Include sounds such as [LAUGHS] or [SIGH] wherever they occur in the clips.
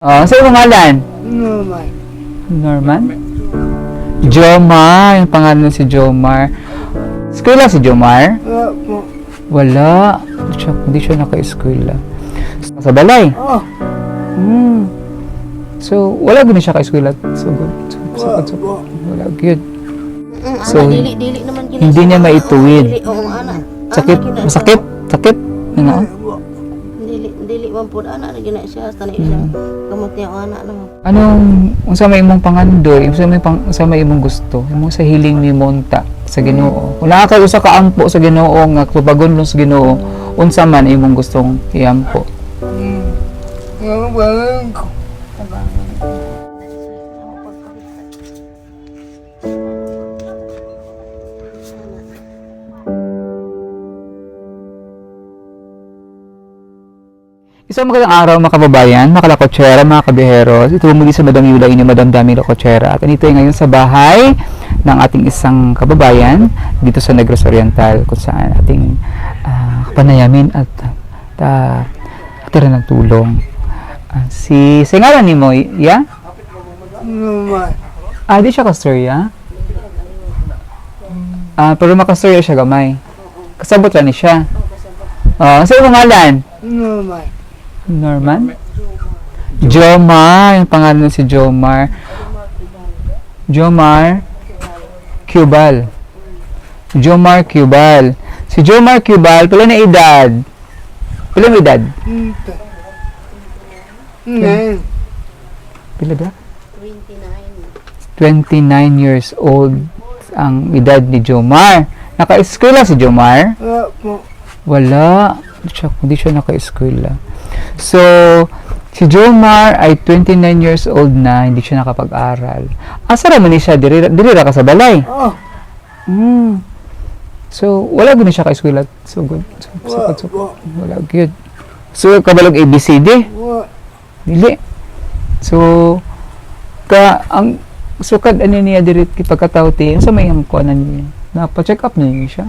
Oh, sa iyong pangalan? Normal. Norman? Jomar. Yung pangalan si Jomar. Eskwela si Jomar? Wala po. Wala. Hindi siya, hindi siya naka-eskwela. Sa balay? Oh, Hmm. So, wala gano'n siya ka-eskwela. So, good. So, so, wala good. So, wala good. Mm, So, ana, dili, dili naman gina hindi niya maituwid. Oo. Sakit? Masakit? Sakit? Ano? Dili man po ana na gina siya tani siya. Kamot niya ana naman. Anong, unsa may imong pangandoy, unsa may pang, unsa may imong gusto, imong sa hiling ni monta sa Ginoo. Wala ka usa ka ampo sa Ginoo nga tubagon lang sa Ginoo, unsa man imong gustong iampo. Hmm. Ang balang Isang magandang araw mga kababayan, mga kalakotsera, mga kabiheros. Ito muli sa Madam Yula ni Madam Dami Lakotsera. At andito ay ngayon sa bahay ng ating isang kababayan dito sa Negros Oriental kung saan ating ah, panayamin at uh, atira ng tulong. Ah, si, sa ngalan ni mo, ya? Normal. Ah, di siya kasturya? Ah, pero makasturya siya gamay. Kasabot lang ni siya. Oh, sa iyong pangalan? Normal. Norman? Jomar. Yung pangalan si Jomar. Jomar Cubal. Jomar Cubal. Si Jomar Cubal, pala na edad? Pila na edad? Ngayon. Pila ba? 29. 29 years old ang edad ni Jomar. Naka-eskwela si Jomar? Wala po. Wala. Hindi siya, hindi siya naka-eskwela. So, si Jomar ay 29 years old na, hindi siya nakapag-aral. Asa raman ni siya? Diri, diri ra ka sa balay. Oh, Hmm. So, wala gud siya ka-eskwela. So, good. So, so, so, wala good. So, kabalog ABCD? Dili. So, ka, ang, so, kad ano niya diri pagkatawti, sa may ang kuanan niya. Napa-check up na niya siya.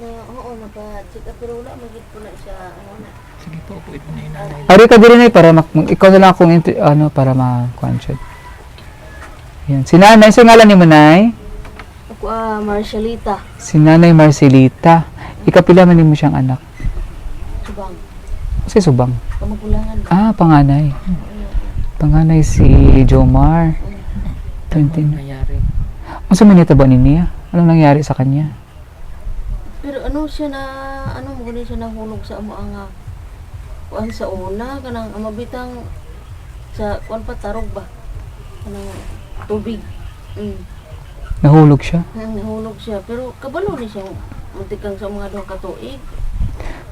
Na oo na pa check up pero wala magid po na siya ano na. Ari ka diri na para mak mag- ikaw na lang akong inter- ano para siya. Yan. Si nanay, sa ngalan ni mo, nay? Ako ah Marcialita Si nanay Marcelita. Ikapila man mo siyang anak. Subang. Si Subang. Kamagulangan. Ah, panganay. Panganay si Jomar. 29. nangyari. Ang sa manita ba ni niya? Anong nangyari sa kanya? Pero ano siya na ano mo siya nahulog sa amo ang ah, kuan sa una kanang amabitang sa kuan pa tarog ba. Kanang tubig. Mm. Nahulog siya? Nang nahulog siya pero kabalo ni siya muntikang sa mga duha ka tuig.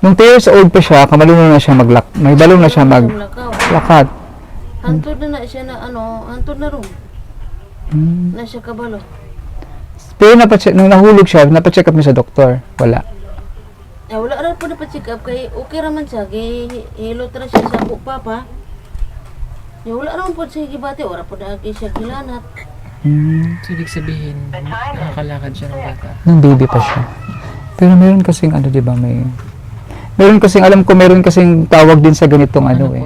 Nung 2 years old pa siya, kamalunod na siya maglak. May balon na siya maglakad. Hantod na na siya na ano, hantod na ron. Hmm. Na siya kabalo. Pero napacheck, nung nahulog siya, napacheck up niya sa doktor. Wala. Eh, wala rin po na pa-check up kay okay raman siya. Kay hilot ra siya sa bupa pa. Ya, wala raman po siya gibati. Wala po na kay siya gilanat. Hmm. So, ibig sabihin, nakakalakad siya ng bata. Nung baby pa siya. Pero meron kasing ano, di ba, may... Meron kasing, alam ko, meron kasing tawag din sa ganitong ano eh.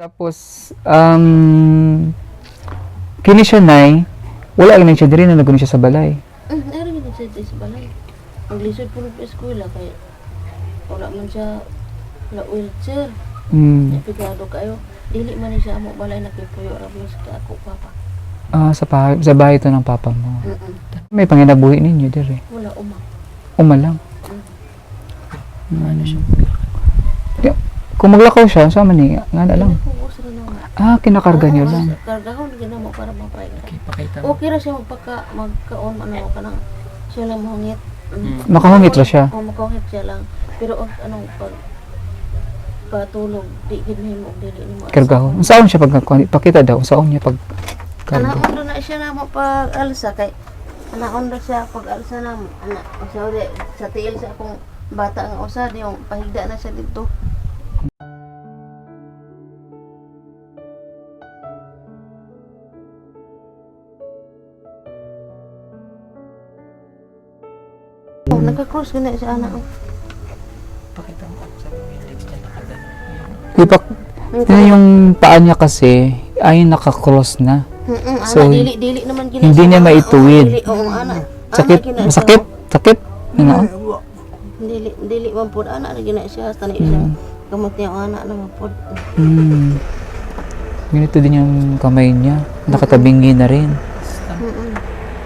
Tapos, um, kini siya nay, wala lang siya diri na nagano siya sa balay. Mm, narin yun siya sa balay. Maglisod po ng eskwela kay wala man siya la wheelchair. Hmm. Napigado kayo. Dili man ni siya amo balay nakipuyo ra mo sa ako papa. Ah, sa bahay, sa bahay to ng papa mo. Mm-mm. May panginabuhi ninyo diri. Wala uma. Uma lang. Ano siya? Kung maglakaw siya, sama ni, nga na lang. Ah, kinakarga niyo lang. Kargahon gina mo para mapay. Okay, pakita mo. Okay ra siya magpaka magkaon ano ka nang siya lang mahungit. Mm. Makahungit ra siya. Oo, makahungit siya lang. Pero anong pag patulog, di gid mahimo og dili nimo. Kargaho. Saan siya pag pakita daw? Saan niya pag karga? Anaon do na siya na mo pag alsa kay anaon do siya pag alsa na mo. Ana, sa tiil sa akong bata nga usad yung pahigda na siya dito. Nagka-cross gani si anak. Pakita mo sa yung legs niya nakagano. Di ba, yun yung paa niya kasi ay nakakross na. Mm-mm, So, ana, dili dili naman gina hindi niya maituwid. Oo, dili, oo, ana. Sakit, Ana, masakit, sakit. Ano? Dili dili man pud ana na gina siya tani siya. Kamot niya ang ana na pud. Hmm. Ganito din yung kamay niya. Nakatabingi na rin.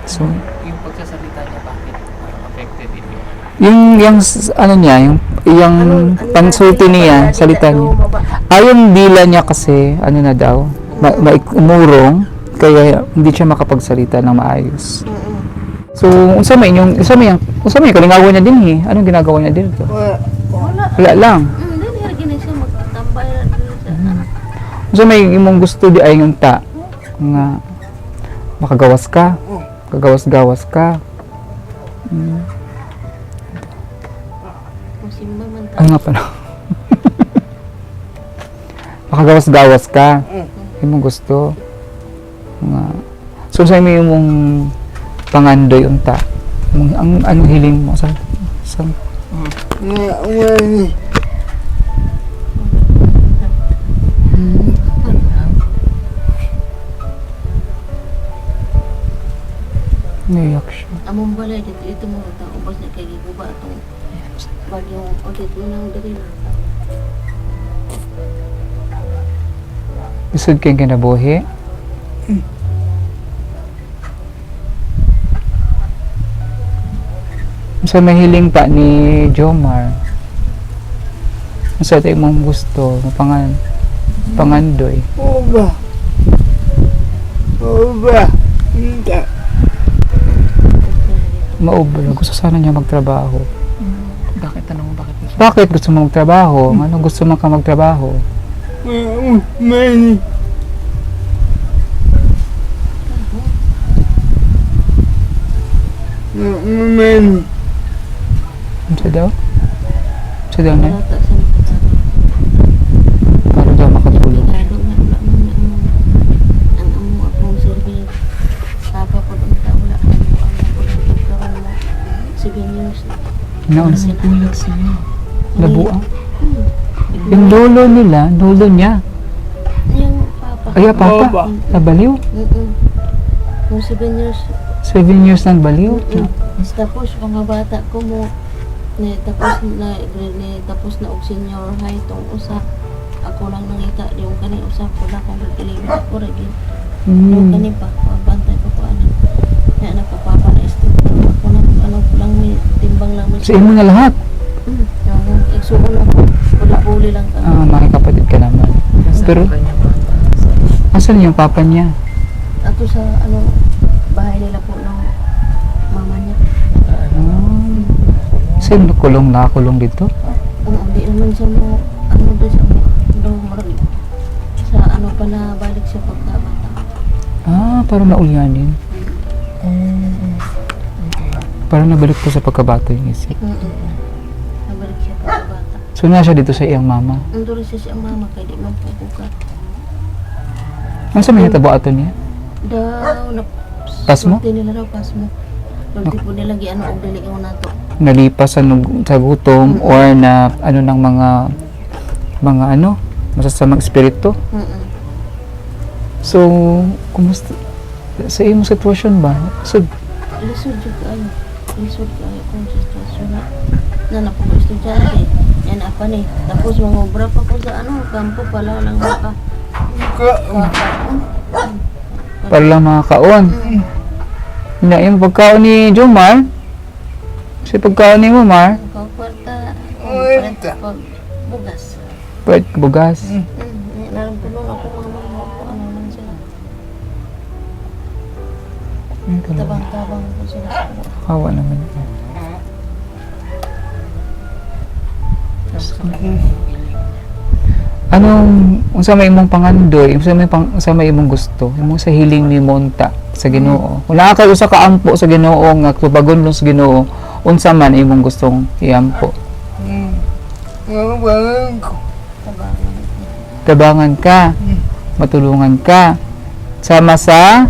So, Yung pagsasalita niya, bakit parang affected if yung yung, ano niya, yung, yung pansulti niya, salita niya. Ah, yung dila niya kasi, ano na daw, ma, ma- umurong, kaya hindi siya makapagsalita ng maayos. Mm-mm. So, unsa may yung, unsa may yung, unsa may kalingawan niya din eh. Anong ginagawa niya dito? Wala. Wala. Wala lang. Mm, dili ra gina siya magtambay ra dili. So may imong gusto di ay yung ta nga makagawas ka, kagawas-gawas ka. Kung simba man ta. Ano nga pala? [LAUGHS] makagawas-gawas ka. Imong gusto. Nga. So sa may imong pangandoy unta. Ang, ang anong hiling mo sa sa. Wala. naiyak siya. Among balay dito ito mo ta bagyong audit mo nang diri. Isod kayong kinabuhi. Sa mahiling pa ni Jomar. Sa tayo mong gusto, pangan, pangandoy. Oba. Oba. Hindi. Maubra. Gusto sana niya magtrabaho. Bakit gusto? Mo magtrabaho? Ano gusto mo ka magtrabaho? Mani. Mani. Ano siya daw? Siya daw na? Sa Para daw makatulong. Sigado na wala man na ang ang amo akong survey. Papa ko dun ta wala ang ang ang karon mo. Seven years na. Naon? Bulag sila. Nabuang? Yung lolo nila, lolo niya. Yung papa. Ay, ah, papa. Oba. Nabaliw. Mm-mm. Yung seven years. Seven years nang baliw. Mm-mm. Tapos mga bata ko mo ni tapos na ni tapos na og senior high tong usa ako lang nangita yung kani usa ko na kung gilibin ako Yung Mm. kani pa, pabantay ko pa ano. Kaya napapapa na estimate ako na ano lang timbang lang Sa imo na lahat. Igsuon lang ko. Puli-puli lang ka. Ah, makikapatid ka naman. Pero, Sa kanya asan yung papa niya? Ato sa ano bahay nila po ng mama niya. ano? Ah. Sino kulong nakakulong dito? Ano, di naman siya mo ano doon siya mo do marami. Sa ano pa na balik siya pagkabata. Ah, parang naulyanin. Okay. Parang nabalik po sa pagkabata yung isip. Mm -mm. Siya So, nasa dito sa iyang mama. Rin siya siya mama kaya di man po buka. Ano sa may natabo ato niya? Daw na Pasmo? sulti nila daw pasmo. Sulti po nila gi ano og dili ko na to. Nalipas sa, sa gutom or na ano ng mga mga ano, masasamang espiritu. Mm -mm. So, kumusta? Sa iyong sitwasyon ba? So, Lisod jud kayo. Lisod kayo kung sitwasyon na. Na na po ko estudyante. Yan apa ni. Tapos mangobra pa ko sa ano, kampo pala lang. Kakaon. para lang makakaon. Na yung pagkaon ni Jomar. Kasi pagkaon ni Momar, Kakwarta. Kwarta pag bugas. pwede bugas. Nalang tulong ako mama mo. Ano man sila. Tabang-tabang ko sila. Kawa naman. Anong unsa may imong pangandoy, unsa may pang, unsa may imong gusto, imong sa hiling ni monta sa Ginoo. Kung naa kay usa ka ampo sa Ginoo nga tubagon sa Ginoo, unsa man imong gustong iampo. Mabalang ko. Tabangan. Tabangan ka, matulungan ka. Sama sa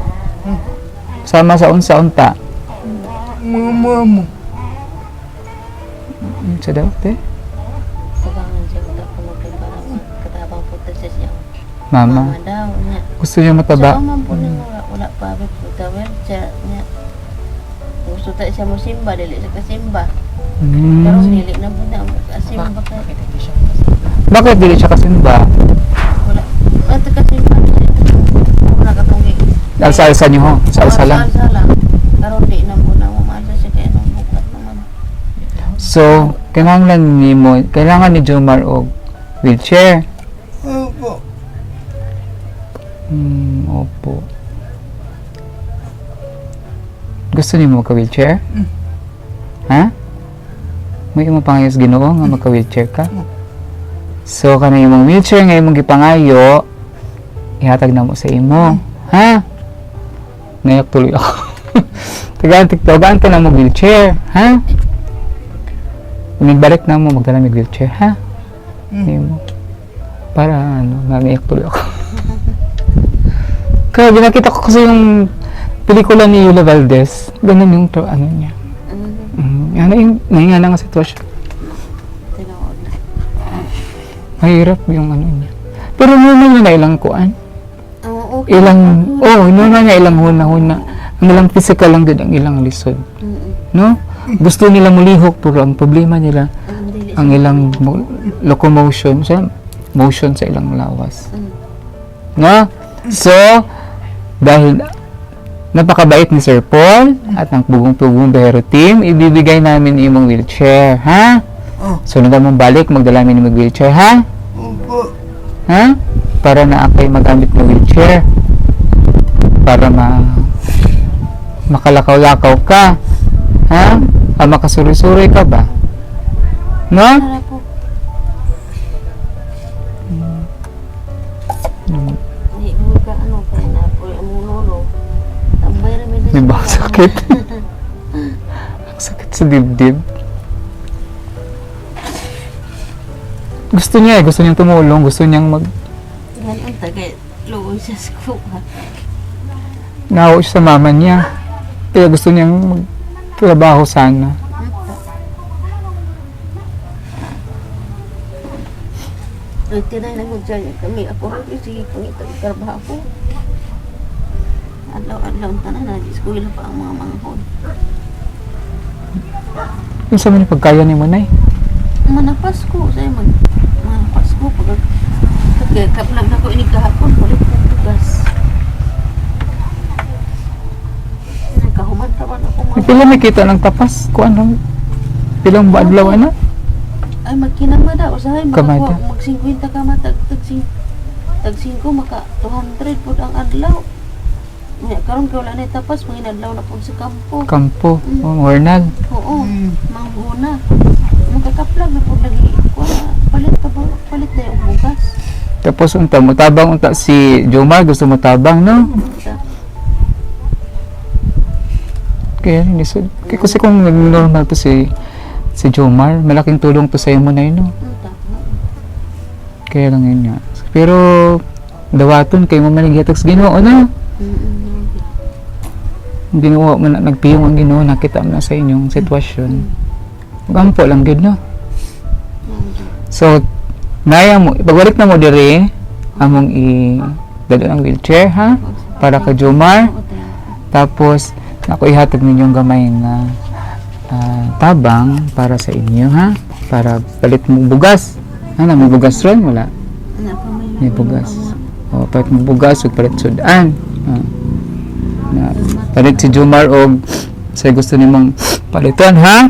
sama sa unsa unta. Mama mo. Ano sa daw, te? Mama. Mama daw niya. Gusto niya mataba. Sa man po niya wala, wala pa abot po tawel siya niya. Gusto tayo siya mo simba, dili siya kasimba. Pero Hmm. dili na po na kasimba ka. Bakit dili siya kasimba? Wala. Ba't kasimba siya? Wala ka tong Alsa-alsa niyo ho. Sa-alsa lang. Alsa lang. Pero di na po na umalsa siya kaya nung bukat naman. So, kailangan ni mo, kailangan ni Jomar og wheelchair. Opo. Gusto niyo magka-wheelchair? Ha? May mo pangayos ginoo nga magka-wheelchair ka? So, kana imong wheelchair nga imong gipangayo, ihatag na mo sa imo. Ha? Nayak tuloy ako. [LAUGHS] Tagaan tiktogaan ka na mo wheelchair. Ha? Nagbalik na mo, magdala may wheelchair. Ha? Imo. Para ano, naiyak tuloy ako. Kaya binakita ko kasi yung pelikula ni Yula Valdez. Ganun yung to, ano niya. Mm, Mm, na yung nahinga na nga sitwasyon. tinood na. Mahirap yung ano niya. Pero normal na ilang kuan. Oo, okay. Ilang, oh, normal na ilang huna-huna. Ang ilang physical lang din ang ilang lisod. Mm-mm. No? Gusto nila mulihok, pero ang problema nila, Ang ang ilang mo- locomotion, sa motion sa ilang lawas. No? So, dahil napakabait ni Sir Paul at ang bugong-tugong Behero team, ibibigay namin imong wheelchair, ha? Oh. So, nung mong balik, magdala namin imong wheelchair, ha? Opo. Ha? Para na akay magamit ng wheelchair. Para ma makalakaw-lakaw ka. Ha? Ah, makasuri-suri ka ba? No? Tara po. Mi May baka sakit. Ang sakit sa dibdib. Gusto niya eh. Gusto niyang tumulong. Gusto niyang mag... Yan ang tagay luoy sa school. Nawa siya sa mama niya. Kaya gusto niyang magtrabaho sana. Tinay na ko dyan kami. Ako rin sige pangitag trabaho. Adlaw-adlaw tanan na school pa ang mga manghod. Yung sa mga pagkaya ni mo, Nay. Manapas ko sa man. Manapas ko pag kaya kaplag na ko ini kahapon ulit ko tugas. Kahuman pa man ako mga Pila may kita ng tapas. Kung ano. Pilang ba adlaw na? ay magkinamada usahay makakuha mag 50 ka matag tag 5 maka 200 pud ang adlaw. Karon kay wala na tapas manginadlaw na pud sa kampo. Kampo. Oh, Warnal. Oo, manghuna. Magkakaplag na pud lagi kuha palit pa ba- palit na yung bugas. Tapos unta mo tabang unta si Jomar gusto mo tabang no? Sa- Kaya hindi so, kaya kasi kung normal to si si Jomar, malaking tulong to sa imo na yun no? unta. Kaya lang yun nga. Pero dawaton kay mo manigyatok sa Ginoo no? Mm-mm. Ginoo mo na nagpiyong ang Ginoo nakita mo na sa inyong sitwasyon. Gampo lang gid no? So, naya mo, pagbalik na mo diri, among i dala ang wheelchair ha para kay Jomar. Tapos, ako ihatag ninyong gamay nga ah, tabang para sa inyo, ha? Para palit mong bugas. Ano, may bugas ron? Wala. May bugas. O, palit mong bugas o palit sudan. Ah. Na, palit si Jumar o sa gusto nimong palitan, ha?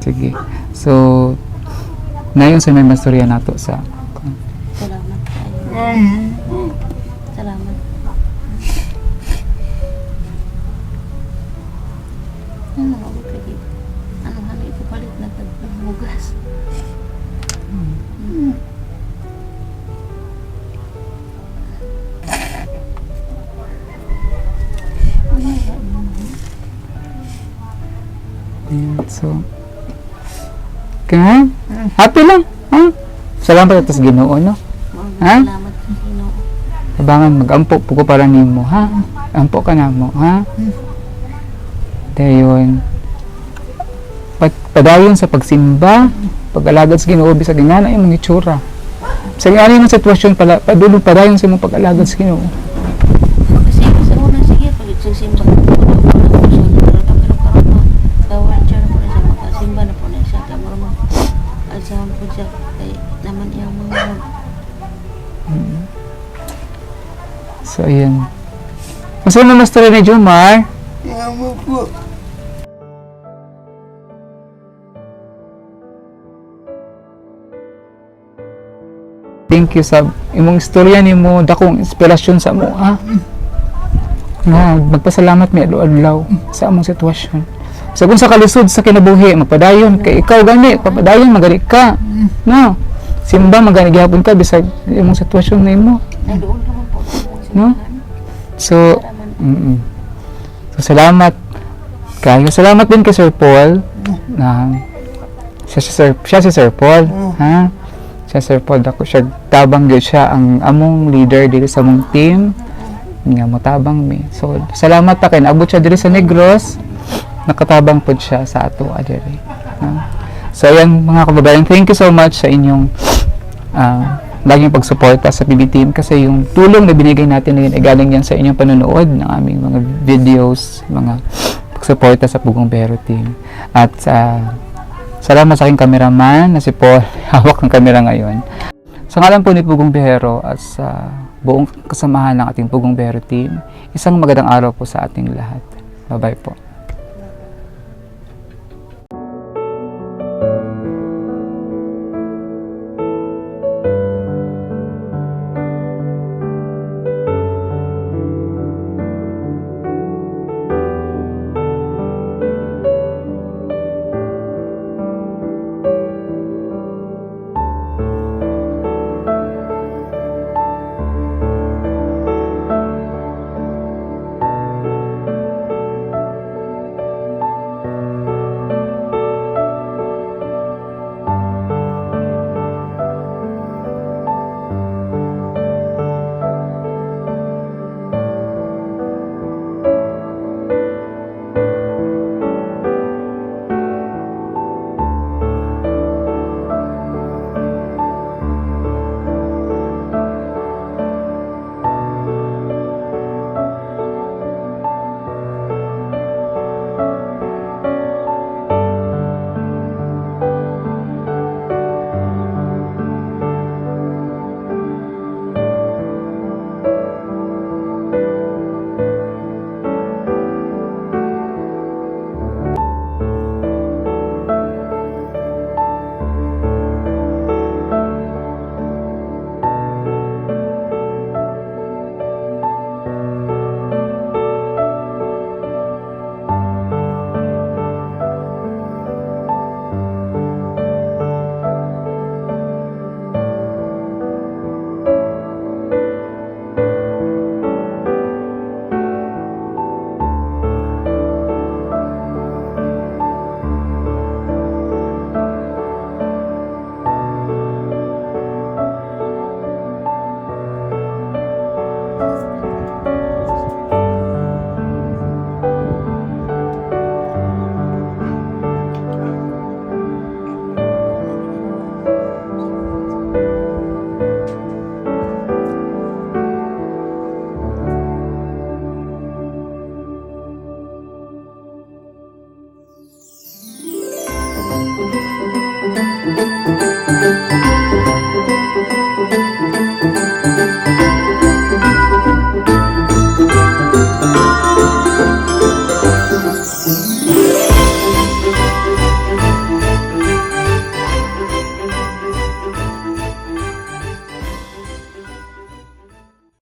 Sige. So, na yun sa may mastorya nato sa Salamat. Um, Salamat. Ano ako kay ano ano ito palit na tag bugas. So kaya happy lang ha? salamat sa ginoo no Ha? Salamat sa Ginoo. Abangan mag-ampo po ko para nimo ha. Ampo ka na mo ha. Dayon. pat- padayon sa pagsimba, pag-alagad sa Ginoo bisag nga na imong itsura. Sa nga yung sitwasyon pala, padulong padayon sa imong pag-alagad sa Ginoo. So, ayan. Masa na mas ni Jomar? Tama po. Thank you sa imong istorya nimo dakong inspirasyon sa mo ha. Nga magpasalamat mi adlaw sa among sitwasyon. Sa kung sa kalisod sa kinabuhi magpadayon kay ikaw gani papadayon magani ka. No. Simba magani gihapon ka bisag imong sitwasyon nimo. Nadoon No? So, mm So, salamat kayo. Salamat din kay Sir Paul na siya si Sir, siya si Sir Paul. Ha? Siya Sir Paul. Ako siya, tabang gyud siya ang among leader dito sa among team. Nga mo tabang mi. So, salamat ta kay naabot siya diri sa Negros. Nakatabang pod siya sa ato adiri. Ha? So, ayan mga kababayan, thank you so much sa inyong ah, laging pagsuporta sa PB Team kasi yung tulong na binigay natin ngayon ay galing yan sa inyong panonood ng aming mga videos, mga pagsuporta sa Pugong Bero Team. At sa salamat sa aking kameraman na si Paul, [LAUGHS] hawak ng kamera ngayon. Sa ngalan po ni Pugong Bihero at sa buong kasamahan ng ating Pugong Bihero Team, isang magandang araw po sa ating lahat. Bye-bye po.